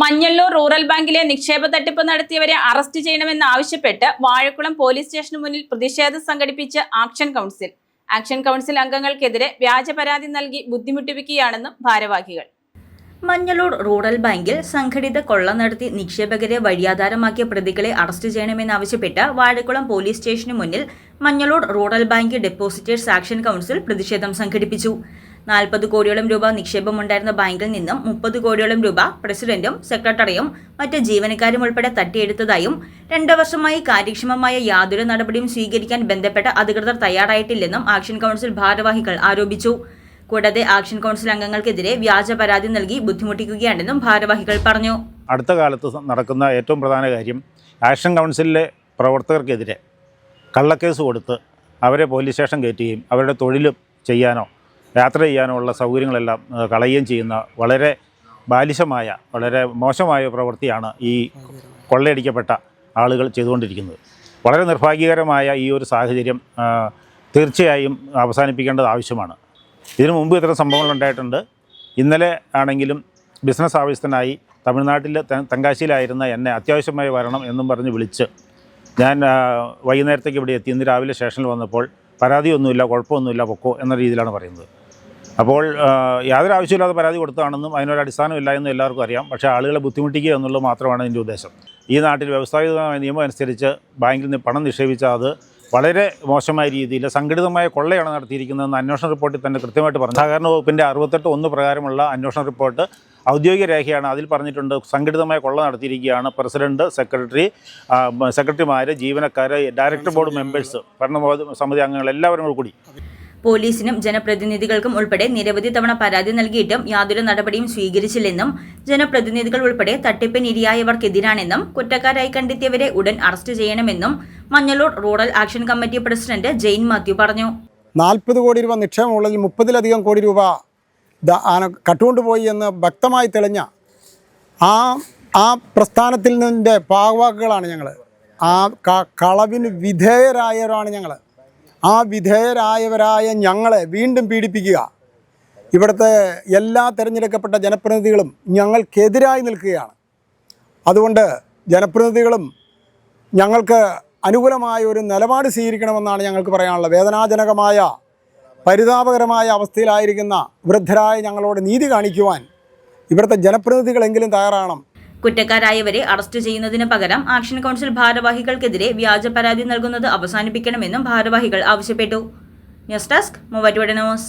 Manjalloor rural ബാങ്കിലെ നിക്ഷേപ തട്ടിപ്പ് നടത്തിയവരെ അറസ്റ്റ് ചെയ്യണമെന്ന് ആവശ്യപ്പെട്ട് വാഴക്കുളം പോലീസ് സ്റ്റേഷന് മുന്നിൽ പ്രതിഷേധം സംഘടിപ്പിച്ച് ആക്ഷൻ കൗൺസിൽ. ആക്ഷൻ കൗൺസിൽ അംഗങ്ങൾക്കെതിരെ വ്യാജ പരാതി നൽകി ബുദ്ധിമുട്ടിപ്പിക്കുകയാണെന്നും ഭാരവാഹികൾ. മഞ്ഞളൂർ റൂറൽ ബാങ്കിൽ സംഘടിത കൊള്ള നടത്തി നിക്ഷേപകരെ വഴിയാധാരമാക്കിയ പ്രതികളെ അറസ്റ്റ് ചെയ്യണമെന്നാവശ്യപ്പെട്ട് വാഴക്കുളം പോലീസ് സ്റ്റേഷന് മുന്നിൽ Manjallur rural bank depositors action council പ്രതിഷേധം സംഘടിപ്പിച്ചു. നാൽപ്പത് കോടിയോളം രൂപ നിക്ഷേപമുണ്ടായിരുന്ന ബാങ്കിൽ നിന്നും മുപ്പത് കോടിയോളം രൂപ പ്രസിഡന്റും സെക്രട്ടറിയും മറ്റ് ജീവനക്കാരും ഉൾപ്പെടെ തട്ടിയെടുത്തതായും രണ്ടു വർഷമായി കാര്യക്ഷമമായ യാതൊരു നടപടിയും സ്വീകരിക്കാൻ ബന്ധപ്പെട്ട അധികൃതർ തയ്യാറായിട്ടില്ലെന്നും ആക്ഷൻ കൗൺസിൽ ഭാരവാഹികൾ ആരോപിച്ചു. കൂടാതെ ആക്ഷൻ കൗൺസിൽ അംഗങ്ങൾക്കെതിരെ വ്യാജ പരാതി നൽകി ബുദ്ധിമുട്ടിക്കുകയാണെന്നും ഭാരവാഹികൾ പറഞ്ഞു. അടുത്ത കാലത്ത് നടക്കുന്ന ഏറ്റവും പ്രധാന കാര്യം ആക്ഷൻ കൗൺസിലിലെ പ്രവർത്തകർക്കെതിരെ കള്ളക്കേസ് കൊടുത്ത് അവരെ പോലീസ് സ്റ്റേഷൻ കയറ്റുകയും അവരുടെ തൊഴിലും ചെയ്യാനോ യാത്ര ചെയ്യാനുള്ള സൗകര്യങ്ങളെല്ലാം കളയുകയും ചെയ്യുന്ന വളരെ ബാലിശമായ വളരെ മോശമായ പ്രവൃത്തിയാണ് ഈ കൊള്ളയടിക്കപ്പെട്ട ആളുകൾ ചെയ്തുകൊണ്ടിരിക്കുന്നത്. വളരെ നിർഭാഗ്യകരമായ ഈ ഒരു സാഹചര്യം തീർച്ചയായും അവസാനിപ്പിക്കേണ്ടത് ആവശ്യമാണ്. ഇതിനു മുമ്പ് ഇത്തരം സംഭവങ്ങൾ ഉണ്ടായിട്ടുണ്ട്. ഇന്നലെ ആണെങ്കിലും ബിസിനസ് ആവശ്യത്തിനായി തമിഴ്നാട്ടിൽ തെങ്കാശിയിലായിരുന്ന എന്നെ അത്യാവശ്യമായി വരണം എന്നും പറഞ്ഞ് വിളിച്ച് ഞാൻ വൈകുന്നേരത്തേക്ക് ഇവിടെ എത്തി. ഇന്ന് രാവിലെ സ്റ്റേഷനിൽ വന്നപ്പോൾ പരാതിയൊന്നുമില്ല കുഴപ്പമൊന്നുമില്ല പൊക്കോ എന്ന രീതിയിലാണ് പറയുന്നത്. അപ്പോൾ യാതൊരു ആവശ്യമില്ലാതെ പരാതി കൊടുത്തതാണെന്നും അതിനൊരു അടിസ്ഥാനമില്ല എന്നും എല്ലാവർക്കും അറിയാം. പക്ഷേ ആളുകളെ ബുദ്ധിമുട്ടിക്കുക എന്നുള്ളത് മാത്രമാണ് എന്റെ ഉദ്ദേശം. ഈ നാട്ടിൽ വ്യവസ്ഥാപിതമായ നിയമം അനുസരിച്ച് ബാങ്കിൽ നിന്ന് പണം നിക്ഷേപിച്ചാൽ അത് വളരെ മോശമായ രീതിയിൽ സംഘടിതമായ കൊള്ളയാണ് നടത്തിയിരിക്കുന്നതെന്ന് അന്വേഷണ റിപ്പോർട്ടിൽ തന്നെ കൃത്യമായിട്ട് പറഞ്ഞു. സഹകരണ വകുപ്പിന്റെ അറുപത്തെട്ട് ഒന്ന് പ്രകാരമുള്ള അന്വേഷണ റിപ്പോർട്ട് ഔദ്യോഗിക രേഖയാണ് അതിൽ പറഞ്ഞിട്ടുണ്ട്. സംഘടിതമായ കൊള്ള നടത്തിയിരിക്കുകയാണ് പ്രസിഡന്റ് സെക്രട്ടറി സെക്രട്ടറിമാർ ജീവനക്കാർ ഡയറക്ടർ ബോർഡ് മെമ്പേഴ്സ് ഭരണ സമിതി അംഗങ്ങൾ എല്ലാവരും കൂടി. പോലീസിനും ജനപ്രതിനിധികൾക്കും ഉൾപ്പെടെ നിരവധി തവണ പരാതി നൽകിയിട്ടും യാതൊരു നടപടിയും സ്വീകരിച്ചില്ലെന്നും ജനപ്രതിനിധികൾ ഉൾപ്പെടെ തട്ടിപ്പിനിരയായവർക്കെതിരാണെന്നും കുറ്റക്കാരായി കണ്ടെത്തിയവരെ ഉടൻ അറസ്റ്റ് ചെയ്യണമെന്നും Manjallur rural action committee president Jain Mathew പറഞ്ഞു. നാൽപ്പത് കോടി രൂപ നിക്ഷേപമുള്ളതിൽ മുപ്പതിലധികം കോടി രൂപ കട്ടുകൊണ്ടുപോയി എന്ന് വ്യക്തമായി തെളിഞ്ഞ ആ ആ പ്രസ്ഥാനത്തിൽ നിന്നിന്റെ പാകവാക്കുകളാണ് ഞങ്ങൾ ആ കളവിന് വിധേയരായവരാണ് ഞങ്ങൾ ആ വിധേയരായവരായ ഞങ്ങളെ വീണ്ടും പീഡിപ്പിക്കുക. ഇവിടുത്തെ എല്ലാ തിരഞ്ഞെടുക്കപ്പെട്ട ജനപ്രതിനിധികളും ഞങ്ങൾക്കെതിരായി നിൽക്കുകയാണ്. അതുകൊണ്ട് ജനപ്രതിനിധികളും ഞങ്ങൾക്ക് അനുകൂലമായ ഒരു നിലപാട് സ്വീകരിക്കണമെന്നാണ് ഞങ്ങൾക്ക് പറയാനുള്ളത്. വേദനാജനകമായ പരിതാപകരമായ അവസ്ഥയിലായിരിക്കുന്ന വൃദ്ധരായ ഞങ്ങളോട് നീതി കാണിക്കുവാൻ ഇവിടുത്തെ ജനപ്രതിനിധികളെങ്കിലും തയ്യാറാകണം. കുറ്റക്കാരായവരെ അറസ്റ്റ് ചെയ്യുന്നതിന് പകരം ആക്ഷൻ കൗൺസിൽ ഭാരവാഹികൾക്കെതിരെ വ്യാജ പരാതി നൽകുന്നത് അവസാനിപ്പിക്കണമെന്നും ഭാരവാഹികൾ ആവശ്യപ്പെട്ടു. News desk Muvattupuzha news.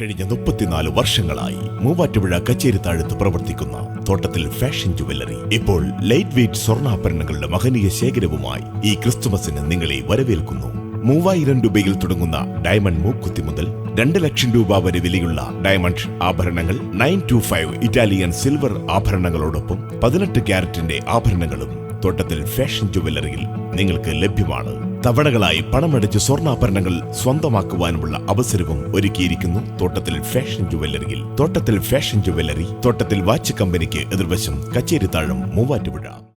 കഴിഞ്ഞ മുപ്പത്തിനാല് വർഷങ്ങളായി മൂവാറ്റുപുഴ കച്ചേരിത്താഴത്ത് പ്രവർത്തിക്കുന്ന തോട്ടത്തിൽ ഫാഷൻ ജുവല്ലറി ഇപ്പോൾ ലൈറ്റ് വെയിറ്റ് സ്വർണാഭരണങ്ങളുടെ മഹനീയ ശേഖരവുമായി ഈ ക്രിസ്തുമസിന് നിങ്ങളെ വരവേൽക്കുന്നു. മൂവായിരം രൂപയിൽ തുടങ്ങുന്ന ഡയമണ്ട് മൂക്കുത്തി മുതൽ രണ്ട് ലക്ഷം രൂപ വരെ വിലയുള്ള ഡയമണ്ട് ആഭരണങ്ങൾ nine two five Italian silver ആഭരണങ്ങളോടൊപ്പം പതിനെട്ട് ക്യാരറ്റിന്റെ ആഭരണങ്ങളും തോട്ടത്തിൽ ഫാഷൻ ജുവല്ലറിയിൽ നിങ്ങൾക്ക് ലഭ്യമാണ്. തവണകളായി പണമടിച്ച് സ്വർണാഭരണങ്ങൾ സ്വന്തമാക്കുവാനുമുള്ള അവസരവും ഒരുക്കിയിരിക്കുന്നു തോട്ടത്തിൽ ഫാഷൻ ജുവല്ലറിയിൽ തോട്ടത്തിൽ ഫാഷൻ ജുവല്ലറി തോട്ടത്തിൽ വാച്ച് കമ്പനിക്ക് എതിർവശം കച്ചേരിത്താഴം മൂവാറ്റുപുഴ.